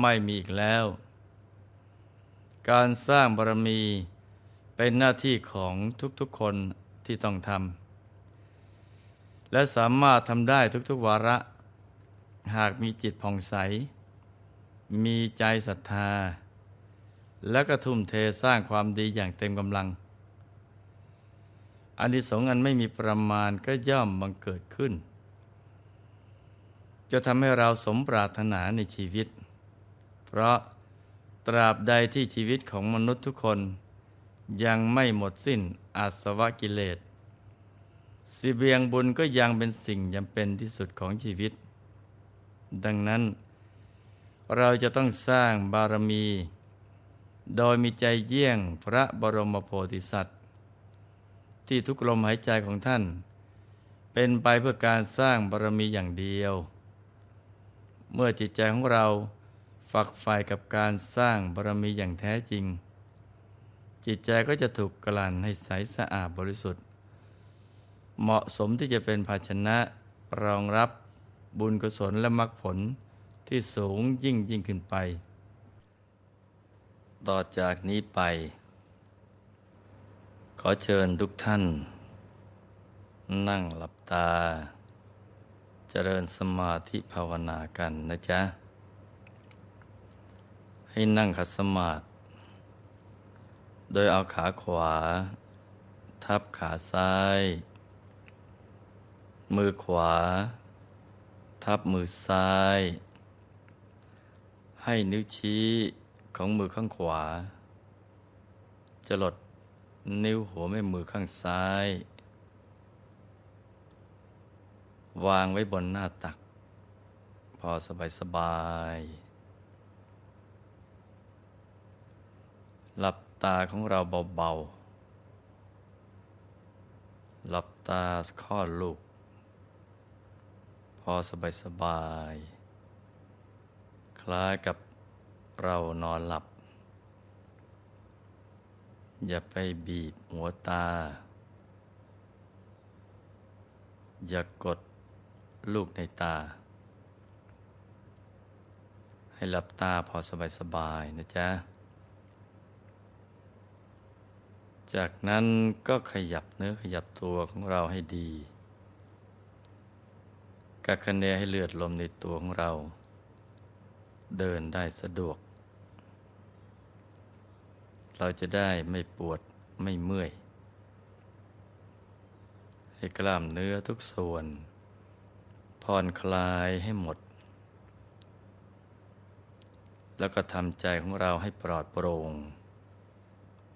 ไม่มีอีกแล้ว การสร้างบารมีเป็นหน้าที่ของทุกๆคนที่ต้องทำและสามารถทำได้ทุกๆวาระ หากมีจิตผ่องใส มีใจศรัทธา และกระทุ่มเทสร้างความดีอย่างเต็มกำลังอันที่สงส์อันไม่มีประมาณก็ย่อมบังเกิดขึ้น จะทำให้เราสมปรารถนาในชีวิต เพราะตราบใดที่ชีวิตของมนุษย์ทุกคน ยังไม่หมดสิ้นอาสวะกิเลสสิเบียงบุญก็ยังเป็นสิ่งจำเป็นที่สุดของชีวิต ดังนั้น เราจะต้องสร้างบารมี โดยมีใจเยี่ยงพระบรมโพธิสัตว์ ที่ทุกลมหายใจของท่าน เป็นไปเพื่อการสร้างบารมีอย่างเดียว เมื่อจิตใจของเรา ฝักใฝ่กับการสร้างบารมีอย่างแท้จริง จิตใจก็จะถูกกลั่นให้ใสสะอาดบริสุทธิ์ เหมาะสมที่จะเป็นภาชนะรองรับบุญกุศลและมรรคผลที่สูงยิ่งยิ่งขึ้นไป ต่อจากนี้ไป ขอเชิญทุกท่าน นั่งหลับตา เจริญสมาธิภาวนากันนะจ๊ะ ให้นั่งขัดสมาธิโดยเอาขาขวา ทับขาซ้าย มือขวา ทับมือซ้าย ให้นิ้วชี้ของมือข้างขวา จะหลดนิ้วหัวแม่มือข้างซ้าย วางไว้บนหน้าตัก พอสบายสบายๆหลับ ตาของเราเบาๆ หลับตาคลอดลูก พอสบายสบายๆคล้ายกับเรานอนหลับ อย่าไปบีบหัวตา อย่ากกดลูกในตา ให้หลับตาพอสบายๆนะจ๊ะ จากนั้นก็ขยับเนื้อขยับตัวของเราให้ดี กักคะเนให้เลือดลมในตัวของเรา เดินได้สะดวก เราจะได้ไม่ปวดไม่เมื่อย ให้กล้ามเนื้อทุกส่วน ผ่อนคลายให้หมด แล้วก็ทำใจของเราให้ปลอดโปร่ง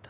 ฐ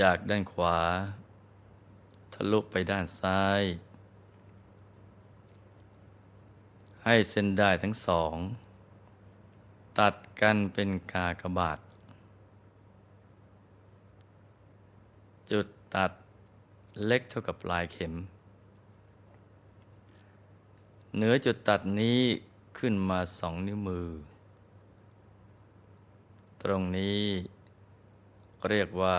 จากด้านขวา ทะลุไปด้านซ้าย ให้เส้นได้ทั้งสอง ตัดกันเป็นกากบาท จุดตัดเล็กเท่ากับปลายเข็ม เหนือจุดตัดนี้ขึ้นมาสองนิ้วมือ ตรงนี้เรียกว่า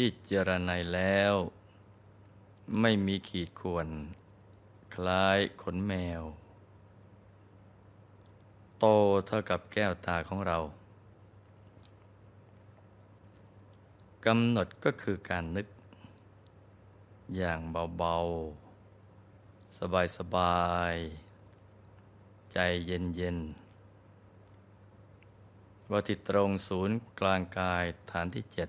ที่เจรไนแล้ว ไม่มีขีดข่วน คล้ายขนแมว โตเท่ากับแก้วตาของเรากำหนดก็คือการนึก อย่างเบา ๆ สบาย ๆ ใจเย็น ๆ ว่าที่ตรงศูนย์กลางกายฐานที่เจ็ด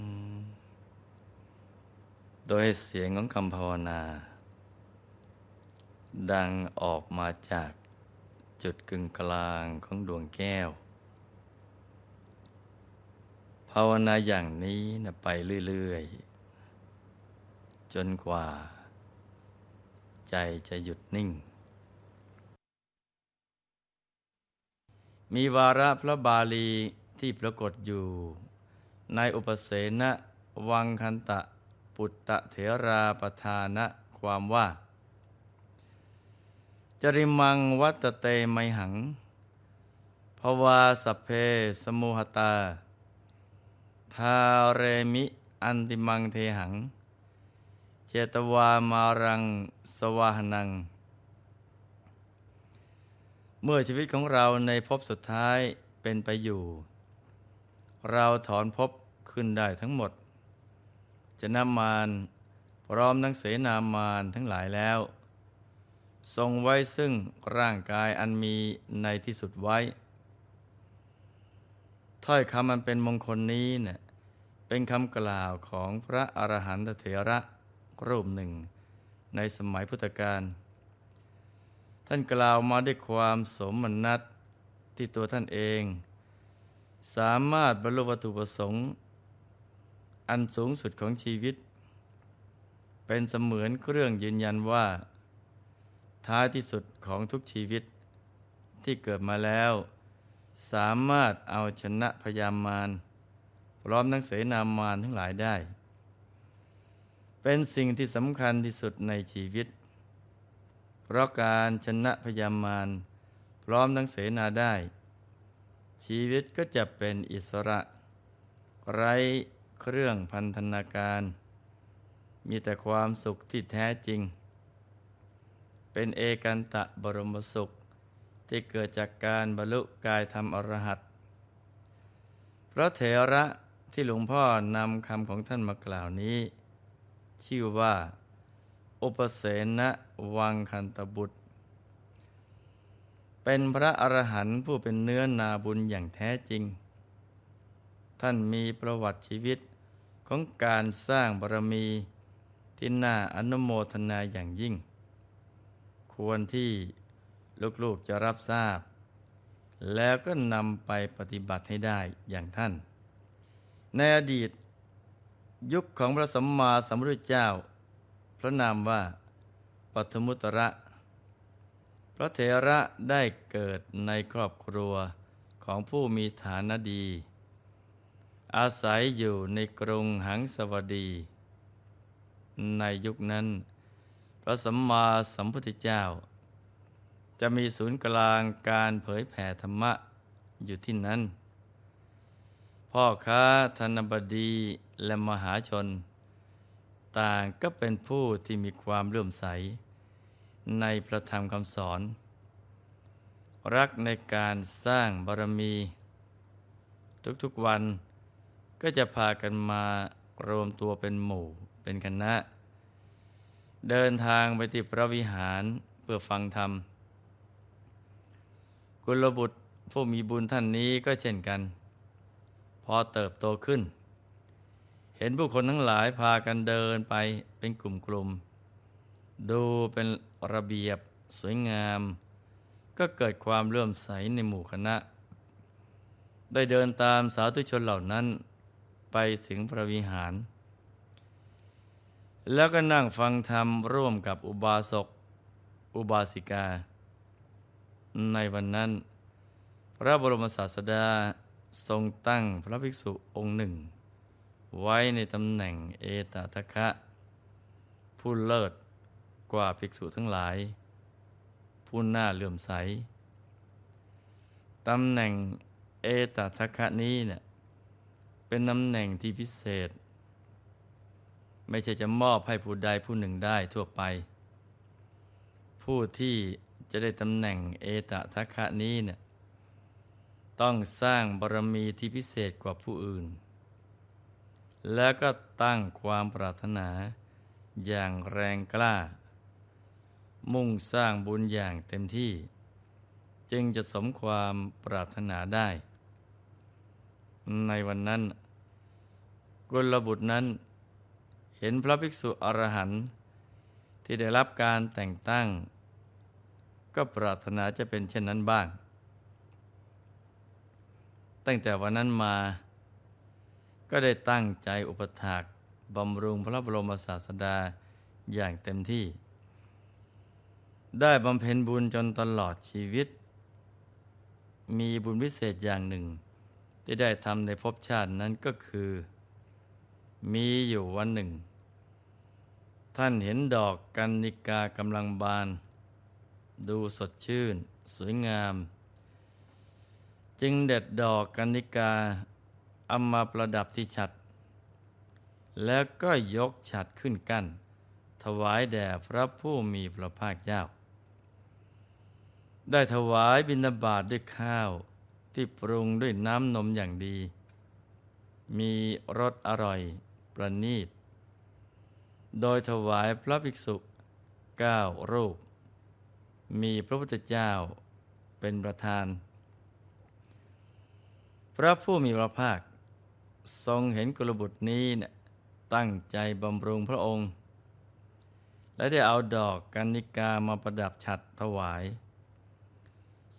ดยเสียงของคำภาวนา ดังออกมาจากจุดกึ่งกลางของดวงแก้ว ภาวนาอย่างนี้นะไปเรื่อยๆ จนกว่า ใจจะหยุดนิ่ง มีวาระพระบาลีที่ปรากฏอยู่ ในอุปเสนวังคันตะ ปุตตะเถราประธานะความว่า จริมังวัตเตไมหังภวาสเพสมุหตา ทาเรมิอันติมังเทหัง เจตวามารังสวาหนัง เมื่อชีวิตของเราในภพสุดท้ายเป็นไปอยู่ เราถอนภพขึ้นได้ทั้งหมด จะนำมารพร้อมทั้งเสนามารทั้งหลายแล้ว ทรงไว้ซึ่งร่างกายอันมีในที่สุดไว้ ถ้อยคำมันเป็นมงคลนี้เนะ่ยเป็นคำกล่าวของพระอรหันตเถระรูปหนึ่ง ในสมัยพุทธกาลท่านกล่าวมาด้วยความสมนัตที่ตัวท่านเอง สามารถบรรลุวัตถุประสงค์ อันสูงสุดของชีวิต เป็นเสมือนเครื่องยืนยันว่า ท้ายที่สุดของทุกชีวิต ที่เกิดมาแล้ว สามารถเอาชนะพยามารพร้อมทั้งเสนามารทั้งหลายได้ เป็นสิ่งที่สำคัญที่สุดในชีวิต เพราะการชนะพยามารพร้อมทั้งเสนาได้ ชีวิตก็จะเป็นอิสระ ไร้ เครื่องพันธนาการ มีแต่ความสุขที่แท้จริง เป็นเอกันตะบรมสุขที่เกิดจากการบรรลุกายธรรมอรหัตพระเถระที่หลวงพ่อนำคำของท่านมากล่าวนี้ ชื่อว่า อุปเสนวังคันตบุตร เป็นพระอรหันต์ผู้เป็นเนื้อนาบุญอย่างแท้จริง ท่านมีประวัติชีวิต ของการสร้างบารมีที่น่าอนุโมทนาอย่างยิ่ง ควรที่ลูกๆจะรับทราบ แล้วก็นำไปปฏิบัติให้ได้อย่างท่าน ในอดีต ยุคของพระสัมมาสัมพุทธเจ้า พระนามว่าปัทมุตระ พระเถระได้เกิดในครอบครัวของผู้มีฐานะดี อาศัยอยู่ในกรุงหังสวดี ในยุคนั้น พระสัมมาสัมพุทธเจ้า จะมีศูนย์กลางการเผยแผ่ธรรมะอยู่ที่นั้น พ่อค้าธนบดีและมหาชน ต่างก็เป็นผู้ที่มีความเลื่อมใส ในพระธรรมคำสอน รักในการสร้างบารมี ทุกๆวัน ก็จะพากันมารวมตัวเป็นหมู่เป็นคณะ เดินทางไปที่พระวิหารเพื่อฟังธรรม กุลบุตรผู้มีบุญท่านนี้ก็เช่นกัน พอเติบโตขึ้น เห็นผู้คนทั้งหลายพากันเดินไปเป็นกลุ่มๆดูเป็นระเบียบสวยงาม ก็เกิดความเลื่อมใสในหมู่คณะ ได้เดินตามสาธุชนเหล่านั้น ไปถึงพระวิหาร แล้วก็นั่งฟังธรรมร่วมกับอุบาสก อุบาสิกา ในวันนั้น พระบรมศาสดาทรงตั้งพระภิกษุองค์หนึ่ง ไว้ในตำแหน่งเอตตะคะผู้เลิศกว่าภิกษุทั้งหลาย ผู้น่าเลื่อมใสตำแหน่งเอตตะคะนี้เนี่ย เป็นตำแหน่งที่พิเศษ ไม่ใช่จะมอบให้ผู้ใดผู้หนึ่งได้ทั่วไป ผู้ที่จะได้ตำแหน่งเอตทัคคะนี้เนี่ยต้องสร้างบารมีที่พิเศษกว่าผู้อื่น แล้วก็ตั้งความปรารถนาอย่างแรงกล้า มุ่งสร้างบุญอย่างเต็มที่ จึงจะสมความปรารถนาได้ ในวันนั้นกุลบุตรนั้น เห็นพระภิกษุอรหันต์ที่ได้รับการแต่งตั้ง ก็ปรารถนาจะเป็นเช่นนั้นบ้าง ตั้งแต่วันนั้นมา ก็ได้ตั้งใจอุปถากบำรุงพระบรมศาสดาอย่างเต็มที่ ได้บำเพ็ญบุญจนตลอดชีวิต มีบุญพิเศษอย่างหนึ่ง ที่ได้ทำในภพชาตินั้นก็คือ มีอยู่วันหนึ่ง ท่านเห็นดอกกันนิกากำลังบาน ดูสดชื่น สวยงาม จึงเด็ดดอกกันนิกาเอามาประดับที่ฉัด แล้วก็ยกฉัดขึ้นกั้น ถวายแด่พระผู้มีพระภาคเจ้า ได้ถวายบิณฑบาตด้วยข้าว ที่ปรุงด้วยน้ำนมอย่างดี มีรสอร่อยประณีต โดยถวายพระภิกษุเก้ารูป มีพระพุทธเจ้าเป็นประธาน พระผู้มีพระภาค ทรงเห็นกุลบุตรนี้เนี่ยตั้งใจบำรุงพระองค์ และได้เอาดอกกันนิกามาประดับฉัดถวาย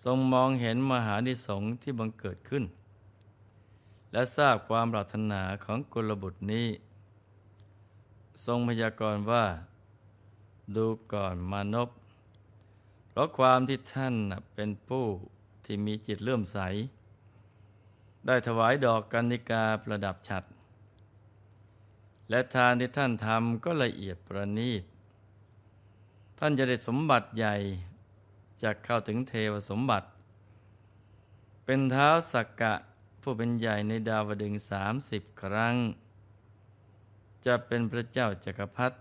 ทรงมองเห็นมหานิสงส์ที่บังเกิดขึ้น และทราบความปรารถนาของกุลบุตรนี้ ทรงพยากรณ์ว่า ดูก่อนมานพเพราะความที่ท่านเป็นผู้ที่มีจิตเลื่อมใส ได้ถวายดอกกันนิกาประดับฉัด และทานที่ท่านทำก็ละเอียดประณีต ท่านจะได้สมบัติใหญ่ จะเข้าถึงเทวสมบัติ เป็นเท้าสักกะผู้เป็นใหญ่ในดาวดึงสามสิบครั้ง จะเป็นพระเจ้าจักรพรรดิ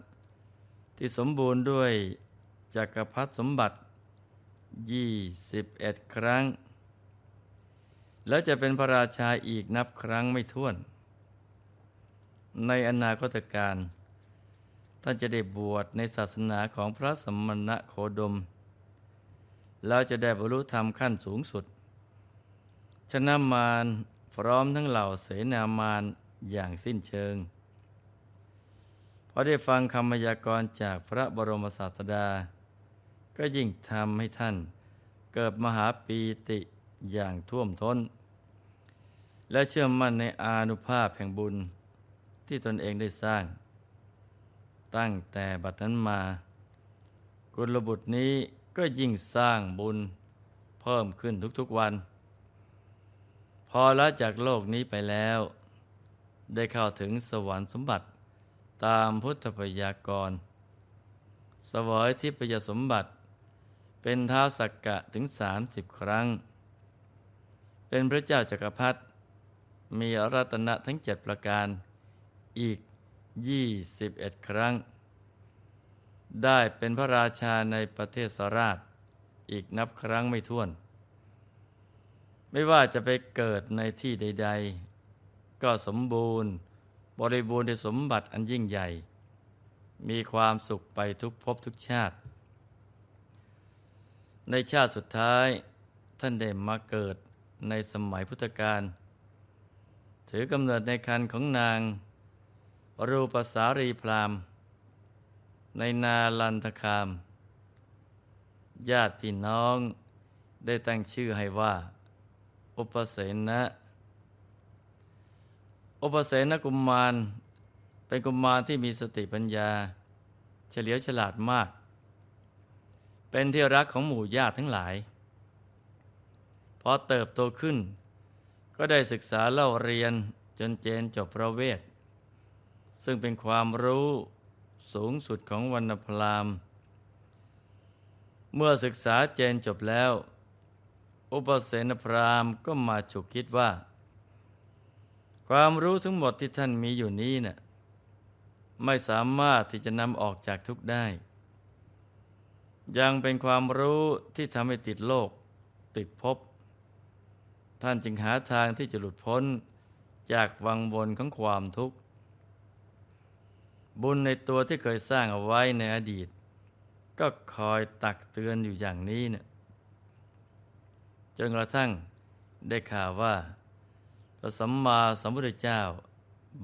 ที่สมบูรณ์ด้วยจักรพรรดิสมบัติยี่สิบเอ็ดครั้ง แล้วจะเป็นพระราชาอีกนับครั้งไม่ถ้วน ในอนาคตการ ท่านจะได้บวชในศาสนาของพระสมณะโคดม แล้วจะได้บรรลุธรรมขั้นสูงสุด ชนะมารพร้อมทั้งเหล่าเสนามารอย่างสิ้นเชิงพอได้ฟังคำพยากรณ์จากพระบรมศาสดา ก็ยิ่งทำให้ท่าน เกิดมหาปีติอย่างท่วมท้น และเชื่อมั่นในอานุภาพแห่งบุญที่ตนเองได้สร้าง ตั้งแต่บัดนั้นมา กุลบุตรนี้ ก็ยิ่งสร้างบุญเพิ่มขึ้นทุกๆวัน พอละจากโลกนี้ไปแล้ว ได้เข้าถึงสวรรค์สมบัติตามพุทธพยากรสวยทิพยสมบัติ เป็นเท้าสักกะถึงสามสิบครั้ง เป็นพระเจ้าจักรพรรดิมีรัตนะทั้งเจ็ดประการอีกยี่สิบเอ็ดครั้ง ได้เป็นพระราชาในประเทศสราช อีกนับครั้งไม่ถ้วน ไม่ว่าจะไปเกิดในที่ใด ๆ ก็สมบูรณ์ บริบูรณ์ในสมบัติอันยิ่งใหญ่ มีความสุขไปทุกภพทุกชาติ ในชาติสุดท้ายท่านได้มาเกิดในสมัยพุทธกาลถือกำเนิดในคันของนาง รูปสารีพราม ในนาลันทคาม ญาติพี่น้องได้ตั้งชื่อให้ว่า อุปเสนะ อุปเสนกุมมาร เป็นกุมมารที่มีสติปัญญา เฉลียวฉลาดมาก เป็นที่รักของหมู่ญาติทั้งหลาย พอเติบโตขึ้น ก็ได้ศึกษาเล่าเรียนจนเจนจบพระเวท ซึ่งเป็นความรู้ สูงสุดของวรรณพราม เมื่อศึกษาเจนจบแล้ว อุปเสนพรามก็มาฉุกคิดว่า ความรู้ทั้งหมดที่ท่านมีอยู่นี้นะ่ะไม่สามารถที่จะนำออกจากทุกได้ ยังเป็นความรู้ที่ทำให้ติดโลก ติดภพท่านจึงหาทางที่จะหลุดพ้นจากวังวนของความทุกข์ บุญในตัวที่เคยสร้างเอาไว้ในอดีต ก็คอยตักเตือนอยู่อย่างนี้เนะี่ยจนกระทั่งได้ข่าวว่าพระสัมมาสัมพุทธเจ้า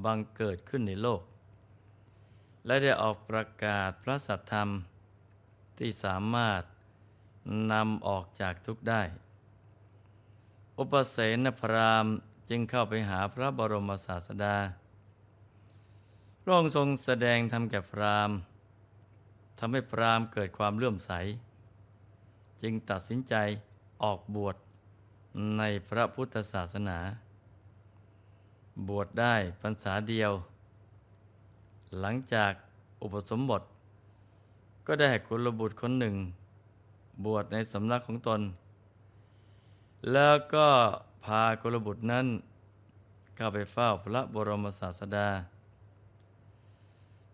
บังเกิดขึ้นในโลก และได้ออกประกาศพระสัทธรรมที่สามารถนำออกจากทุกข์ได้ อุปเสนพรามจึงเข้าไปหาพระบรมศาสดาพ ระองค์ทรงแสดงธรรมแก่พรามทำให้พรามเกิดความเลื่อมใส จึงตัดสินใจออกบวชในพระพุทธศาสนา บวชได้พรรษาเดียว หลังจากอุปสมบท ก็ได้กุลบุตรคนหนึ่ง บวชในสำนักของตน แล้วก็พากุลบุตรนั้นเข้าไปเฝ้าพระบรมศาสดา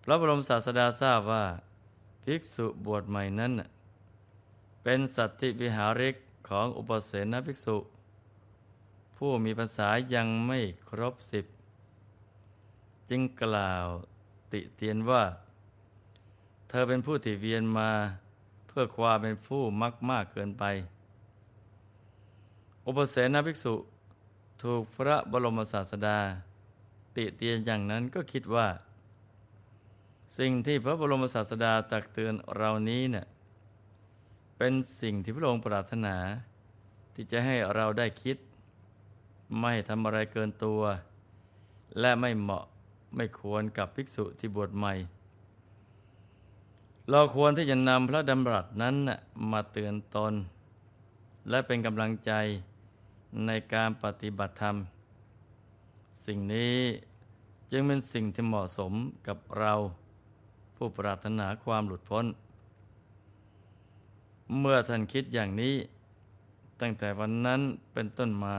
พระบรมศาสดาทราบว่า ภิกษุบวชใหม่นั้น เป็นสัตติวิหาริกของอุปเสนภิกษุ ผู้มีภาษายังไม่ครบสิบ จึงกล่าวติเตียนว่า เธอเป็นผู้ที่เวียนมาเพื่อความเป็นผู้มักมากเกินไป อุปเสนภิกษุถูกพระบรมศาสดา ติเตียนอย่างนั้นก็คิดว่า สิ่งที่พระบรมศาสดาตักเตือนเรานี้เนะ่ยเป็นสิ่งที่พระองค์ปรารถนา ที่จะให้เราได้คิด ไม่ทำอะไรเกินตัว และไม่เหมาะไม่ควรกับภิกษุที่บวชใหม่ เราควรที่จะนำพระดำรัสนั้นมาเตือนตน และเป็นกำลังใจในการปฏิบัติธรรม สิ่งนี้จึงเป็นสิ่งที่เหมาะสมกับเรา ผู้ปรารถนาความหลุดพ้น เมื่อท่านคิดอย่างนี้ ตั้งแต่วันนั้นเป็นต้นมา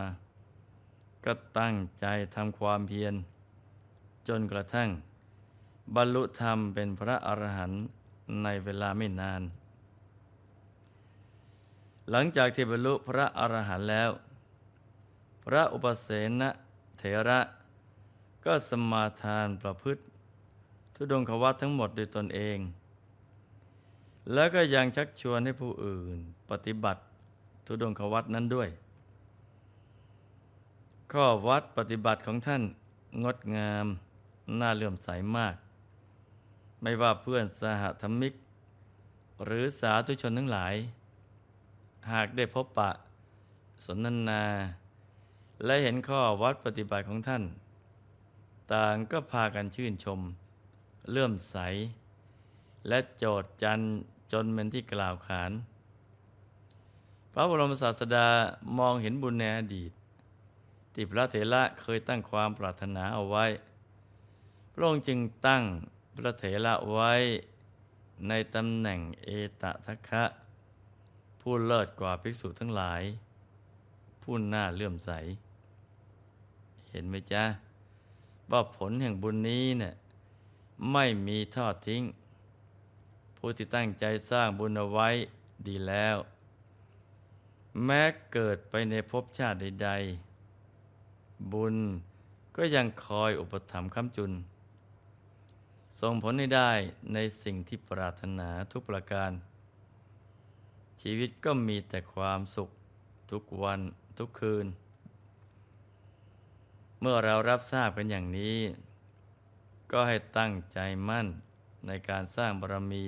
ก็ตั้งใจทำความเพียร จนกระทั่ง บรรลุธรรมเป็นพระอรหันต์ในเวลาไม่นาน หลังจากที่บรรลุพระอรหันต์แล้ว พระอุปเสนเถระก็สมาทานประพฤติ ทุดงควัตทั้งหมดโดยตนเอง แล้วก็ยังชักชวนให้ผู้อื่นปฏิบัติทุดงควัตนั้นด้วย ข้อวัดปฏิบัติของท่านงดงามน่าเลื่อมใสมาก ไม่ว่าเพื่อนสหธรรมิก หรือสาธุชนทั้งหลาย หากได้พบปะ สนทนา และเห็นข้อวัดปฏิบัติของท่าน ต่างก็พากันชื่นชม เลื่อมใส และโจดจันจนเป็นที่กล่าวขาน พระบรมศาสดามองเห็นบุญในอดีตที่พระเถระเคยตั้งความปรารถนาเอาไว้ พระองค์จึงตั้งพระเถระไว้ในตำแหน่งเอตทัคคะผู้เลิศกว่าภิกษุทั้งหลาย ผู้น่าเลื่อมใส เห็นไหมจ๊ะว่าผลแห่งบุญนี้เนี่ย ไม่มีทอดทิ้ง ผู้ที่ตั้งใจสร้างบุญเอาไว้ดีแล้ว แม้เกิดไปในภพชาติใดๆ บุญก็ยังคอยอุปถัมภ์ค้ำจุน ส่งผลให้ได้ในสิ่งที่ปรารถนาทุกประการ ชีวิตก็มีแต่ความสุขทุกวันทุกคืน เมื่อเรารับทราบกันอย่างนี้ ก็ให้ตั้งใจมั่นในการสร้างบารมี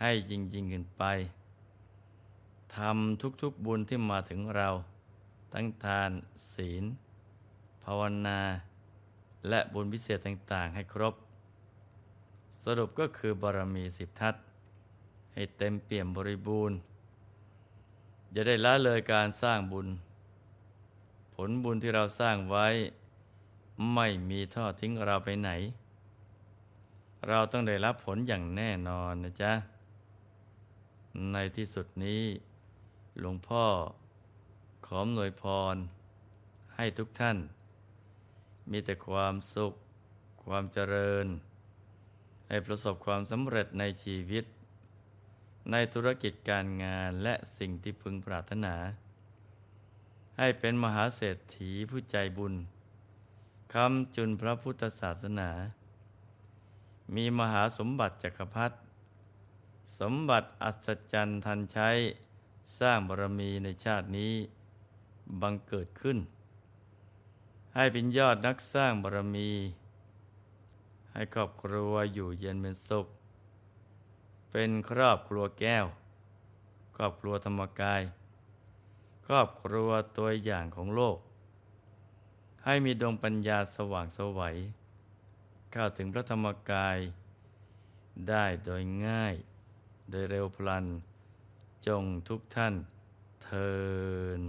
ให้ยิ่งยิ่งขึ้นไปทำทุกๆบุญที่มาถึงเรา ทั้งทานศีล ภาวนา และบุญพิเศษต่าง ๆ ให้ครบ สรุปก็คือบารมีสิบทัศให้เต็มเปี่ยมบริบูรณ์อย่าได้ละเลยการสร้างบุญ ผลบุญที่เราสร้างไว้ ไม่มีทอดทิ้งเราไปไหน เราต้องได้รับผลอย่างแน่นอนนะจ๊ะ ในที่สุดนี้ หลวงพ่อขอมหน่วยพร ให้ทุกท่าน มีแต่ความสุข ความเจริญ ให้ประสบความสำเร็จในชีวิต ในธุรกิจการงานและสิ่งที่พึงปรารถนา ให้เป็นมหาเศรษฐีผู้ใจบุญคำจุนพระพุทธศาสนา มีมหาสมบัติจักรพรรดิสมบัติอัศจรรย์ทันใช้สร้างบารมีในชาตินี้บังเกิดขึ้น ให้เป็นยอดนักสร้างบารมี ให้ครอบครัวอยู่เย็นเป็นสุข เป็นครอบครัวแก้ว ครอบครัวธรรมกาย ครอบครัวตัวอย่างของโลก ให้มีดวงปัญญาสว่างสวัย เข้าถึงพระธรรมกาย ได้โดยง่าย โดยเร็วพลัน จงทุกท่านเทิน